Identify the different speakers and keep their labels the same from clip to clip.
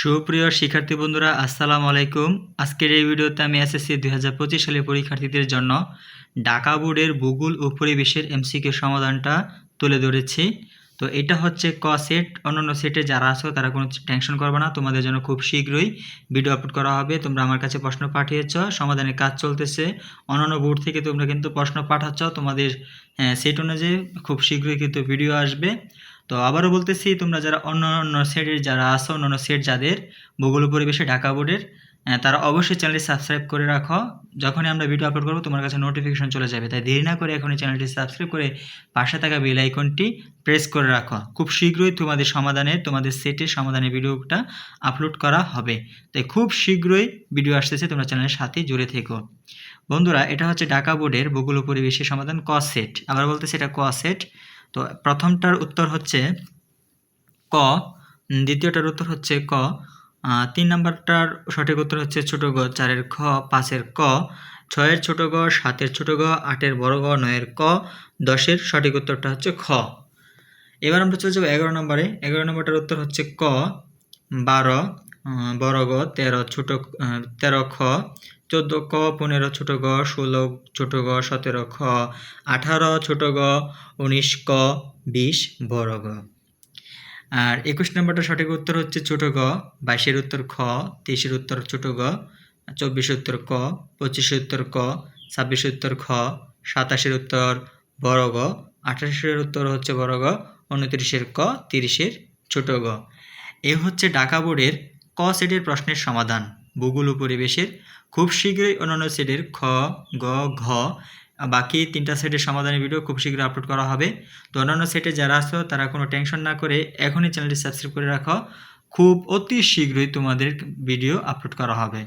Speaker 1: সুপ্রিয় শিক্ষার্থী বন্ধুরা, আসসালামু আলাইকুম। আজকের এই ভিডিওতে আমি এসএসসি দুই হাজার পঁচিশ সালের পরীক্ষার্থীদের জন্য ঢাকা বোর্ডের ভূগোল ও পরিবেশের এমসিকে সমাধানটা তুলে ধরেছি। তো এটা হচ্ছে ক সেট, অন্যান্য সেটে যারা আছো তারা কোনো টেনশন করবে না, তোমাদের জন্য খুব শীঘ্রই ভিডিও আপলোড করা হবে। তোমরা আমার কাছে প্রশ্ন পাঠিয়েছ, সমাধানের কাজ চলতেছে। অন্যান্য বোর্ড থেকে তোমরা কিন্তু প্রশ্ন পাঠাচ্ছ, তোমাদের সেট অনুযায়ী খুব শীঘ্রই কিন্তু ভিডিও আসবে। তো আবারও বলতেছি, তোমরা যারা অন্য অন্য সেটের যারা আছো, অন্য অন্য সেট যাদের ভূগোল পরিবেশে ঢাকা বোর্ডের তারা অবশ্যই চ্যানেলটি সাবস্ক্রাইব করে রাখো। যখনই আমরা ভিডিও আপলোড করব, তোমার কাছে নোটিফিকেশন চলে যাবে। তাই দেরি না করে এখনই চ্যানেলটি সাবস্ক্রাইব করে পাশে থাকা বেল আইকনটি প্রেস করে রাখো। খুব শীঘ্রই তোমাদের সমাধানে, তোমাদের সেটের সমাধানের ভিডিওটা আপলোড করা হবে। তাই খুব শীঘ্রই ভিডিও আসতেছে, তোমরা চ্যানেলের সাথে জুড়ে থেকো। বন্ধুরা, এটা হচ্ছে ঢাকা বোর্ডের ভূগোল পরিবেশের সমাধান ক সেট আবার বলতেছি এটা ক সেট তো প্রথমটার উত্তর হচ্ছে ক, দ্বিতীয়টার উত্তর হচ্ছে ক তিন নম্বরটার সঠিক উত্তর হচ্ছে ছোট গ, চারের খ, পাঁচের ক, ছয়ের ছোট গ, সাতের ছোট গ, আটের বড় গ, নয়ের ক, দশের সঠিক উত্তরটা হচ্ছে খ। এবার আমরা চলে যাব এগারো নম্বরে। এগারো নম্বরটার উত্তর হচ্ছে ক, বারো বড় গ, তেরো ছোট তেরো খ, চোদ্দ ক, পনেরো ছোট গ, ষোলো ছোট গ, সতেরো খ, আঠারো ছোট গ, উনিশ ক, বিশ বড় গ। আর একুশ নম্বরটা সঠিক উত্তর হচ্ছে ছোট গ, বাইশের উত্তর খ, তেইশের উত্তর ছোট গ, চব্বিশের উত্তর ক, পঁচিশের উত্তর ক ছাব্বিশ উত্তর খ, সাতাশের উত্তর বড় গ, আঠাশের উত্তর হচ্ছে বড় গ, উনত্রিশের ক, তিরিশের ছোট গ। এ হচ্ছে ঢাকা বোর্ডের ক সেটের প্রশ্নের সমাধান। ভূগোল ও পরিবেশের। খুব শীঘ্রই অন্যান্য সেটের খ, গ, ঘ, বাকি তিনটা সেটের সমাধানের ভিডিও খুব শীঘ্রই আপলোড করা হবে। তো অন্যান্য সেটে যারা আছো, তারা কোনো টেনশন না করে এখনই চ্যানেলটি সাবস্ক্রাইব করে রাখো। খুব অতি শীঘ্রই তোমাদের ভিডিও আপলোড করা হবে।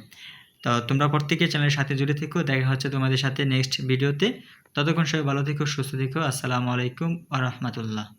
Speaker 1: তো তোমরা প্রত্যেকে চ্যানেলের সাথে জুড়ে থেকো। দেখা হচ্ছে তোমাদের সাথে নেক্সট ভিডিওতে ততক্ষণ সবাই ভালো থেকো, সুস্থ থেকো। আসসালামু আলাইকুম আ রহমতুল্লাহ।